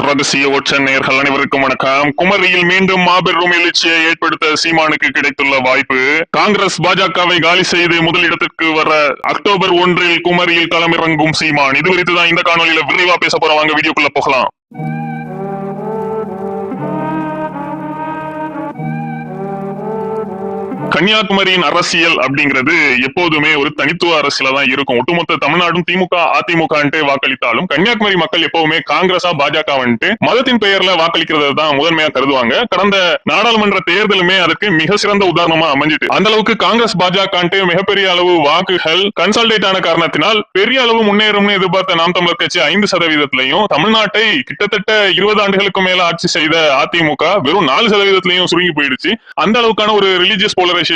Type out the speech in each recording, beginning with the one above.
ரகசிய ஒற்ற நேர்கள் அனைவருக்கும் வணக்கம். குமரியில் மீண்டும் மாபெரும் எழுச்சியை ஏற்படுத்த சீமானுக்கு கிடைத்துள்ள வாய்ப்பு. காங்கிரஸ் பாஜகவை காலி செய்து முதலிடத்திற்கு வர அக்டோபர் ஒன்றில் குமரியில் களமிறங்கும் சீமான். இது குறித்து தான் இந்த காணொலியில விரிவா பேச போறோம். வாங்க வீடியோக்குள்ள போகலாம். கன்னியாகுமரியின் அரசியல் அப்படிங்கிறது எப்போதுமே ஒரு தனித்துவ அரசியல தான் இருக்கும். ஒட்டுமொத்த தமிழ்நாடும் திமுக அதிமுக வாக்களித்தாலும் கன்னியாகுமரி மக்கள் எப்பவுமே காங்கிரஸா பாஜக வந்துட்டு மதத்தின் பெயர்ல வாக்களிக்கிறது தான் முதன்மையா கருதுவாங்க. கடந்த நாடாளுமன்ற தேர்தலுமே அதற்கு மிக சிறந்த உதாரணமா அமைஞ்சிட்டு. அந்த அளவுக்கு காங்கிரஸ் பாஜக மிகப்பெரிய அளவு வாக்குகள் கன்சல்டேட் ஆன காரணத்தினால் பெரிய அளவு முன்னேறும்னு எதிர்பார்த்த நாம் தமிழர் கட்சி ஐந்து சதவீதத்திலையும் தமிழ்நாட்டை கிட்டத்தட்ட இருபது ஆண்டுகளுக்கு மேல ஆட்சி செய்த அதிமுக வெறும் நாலு சதவீதத்திலையும் சுருங்கி போயிடுச்சு. அந்த அளவுக்கான ஒரு ரிலீஜியஸ் போலரைசேஷன்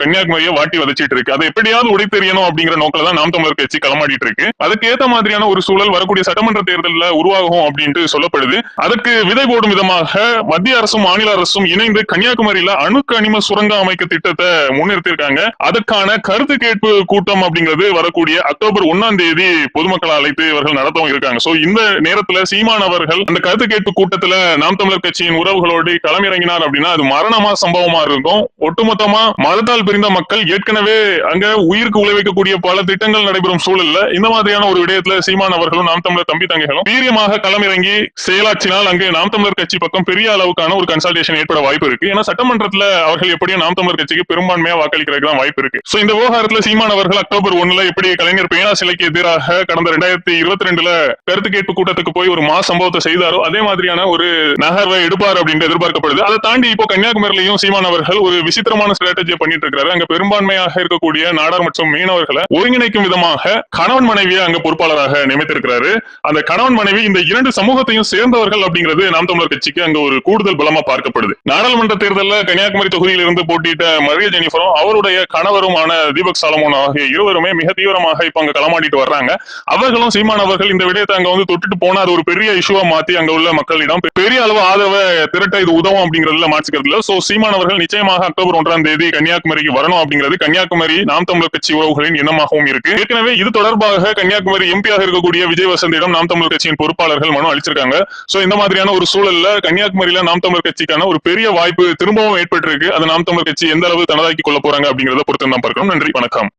கன்னியாகுமரியை வாட்டி வதச்சிட்டு இருக்கு. அதை எப்படியாவது உடைத்தெறியணும் அப்படிங்கிற நோக்கில தான் நாம் தமிழர் கட்சி களமாடிட்டு இருக்கு. அதுக்கு ஏத்த மாதிரியான ஒரு சூழல் வரக்கூடிய சட்டமன்ற தேர்தலில் உருவாகும் அப்படின்ட்டு சொல்லப்படுது. அதற்கு விதை போடும் விதமாக மத்திய அரசும் மாநில அரசும் இணைந்து கன்னியாகுமரியில அணுக்கு அணிம சுரங்க அமைக்க திட்டத்தை முன்னிறுத்திருக்காங்க அதற்கான கருத்து கேட்பு கூட்டம் அப்படிங்கிறது வரக்கூடிய அக்டோபர் ஒன்னாம் தேதி பொதுமக்களை அழைத்து இவர்கள் நடத்தவும் இருக்காங்க. சோ இந்த நேரத்துல சீமான் அவர்கள் அந்த கருத்து கேட்பு கூட்டத்துல நாம் தமிழர் கட்சியின் உறவுகளோடு களமிறங்கினார் அப்படின்னா அது மரணமா சம்பவமா இருக்கும். ஒட்டுமொத்தமா மதத்தால் பிரிந்த மக்கள் ஏற்கனவே அங்க உயிருக்கு உழைக்கக்கூடிய பல திட்டங்கள் நடைபெறும் சூழல்ல இந்த மாதிரியான ஒரு விடயத்துல சீமான் அவர்களும் நாம் தமிழர் தம்பி தங்கைகளும் வீரியமாக களமிறங்கி செயலாற்றினால் அங்கு நாம் தமிழர் கட்சி பக்கம் பெரிய அளவுக்கான ஒரு கன்சல்டேஷன் ஏற்பட வாய்ப்பு இருக்கு. ஏன்னா சட்டமன்றத்துல அவர்கள் எப்படியும் நாம் தமிழர் கட்சிக்கு பெரும்பான்மையா வாக்களிக்கிறதுக்கு தான் வாய்ப்பு இருக்கு. சோ இந்த விவகாரத்துல சீமான் அவர்கள் அக்டோபர் ஒண்ணுல எப்படி கலைஞர் பேனா சிலைக்கு எதிராக கடந்த ரெண்டாயிரத்தி இருபத்தி ரெண்டுல கருத்து கேட்பு கூட்டத்துக்கு போய் ஒரு மா சம்பவத்தை செய்தாரோ அதே மாதிரியான ஒரு நகர்வை எடுப்பார் அப்படின்னு எதிர்பார்க்கப்படுது. அதை தாண்டி இப்போ கன்னியாகுமரியிலையும் சீமான் அவர்கள் ஒரு விசித்திரமான ஸ்ட்ராட்டஜியை பண்ணிட்டு இருக்காரு அங்க பெரும்பான்மையாக இருக்கக்கூடிய நாடார் மற்றும் மீனவர்களை ஒருங்கிணைக்கும் விதமாக கணவன் மனைவியை அங்க பொறுப்பாளராக நியமித்திருக்கிறாரு. அந்த கணவன் மனைவி இந்த இரண்டு சமூகத்தையும் சேர்ந்தவர்கள் அப்படிங்கிறது நாம் தமிழர் கட்சிக்கு அங்க ஒரு கூடுதல் பலமா பார்க்கப்படுது. நாடாளுமன்ற தேர்தலில் கன்னியாகுமரி தொகுதியில் இருந்து போட்டியிட்ட மரிய ஜெனிஃபரும் அவருடைய கணவருமான தீபக் சாலமோன் ஆகிய இருவருமே மிக தீவிரமாக இப்ப அங்க களமாடிட்டு வர்றாங்க. அவர்களும் சீமான் அவர்கள் இந்த விடயத்தை அங்க வந்து தொட்டுட்டு போனா அது ஒரு பெரிய இஷ்யூவா மாத்தி அங்க உள்ள மக்களிடம் பெரிய அளவு ஆதரவை திரட்ட இது உதவும் அப்படிங்கறதுல மாற்றிக்கிறது இல்ல சோ சீமான் அவர்கள் நிச்சயமாக அக்டோபர் ஒன்றாம் தேதி கன்னியாகுமரிக்கு வரணும் அப்படிங்கிறது கன்னியாகுமரி நாம் தமிழர் கட்சி உறவுகளின் எண்ணமாகவும் இருக்கு. ஏற்கனவே இது தொடர்பாக கன்னியாகுமரி எம்பியாக இருக்கக்கூடிய விஜய் வசந்தியிடம் நாம் தமிழர் கட்சியின் பொறுப்பாளர்கள் மனு அளிச்சிருக்காங்க. சோ இந்த மாதிரியான ஒரு சூழல்ல கன்னியாகுமரியில நாம் தமிழர் கட்சிக்கான ஒரு பெரிய வாய்ப்பு திரும்பவும் ஏற்பட்டிருக்கு. அது நாம் தமிழர் கட்சி எந்த அளவு தனதாக்கி கொள்ள போறாங்க அப்படிங்கறத பொறுத்து தான் பார்க்கணும். நன்றி வணக்கம்.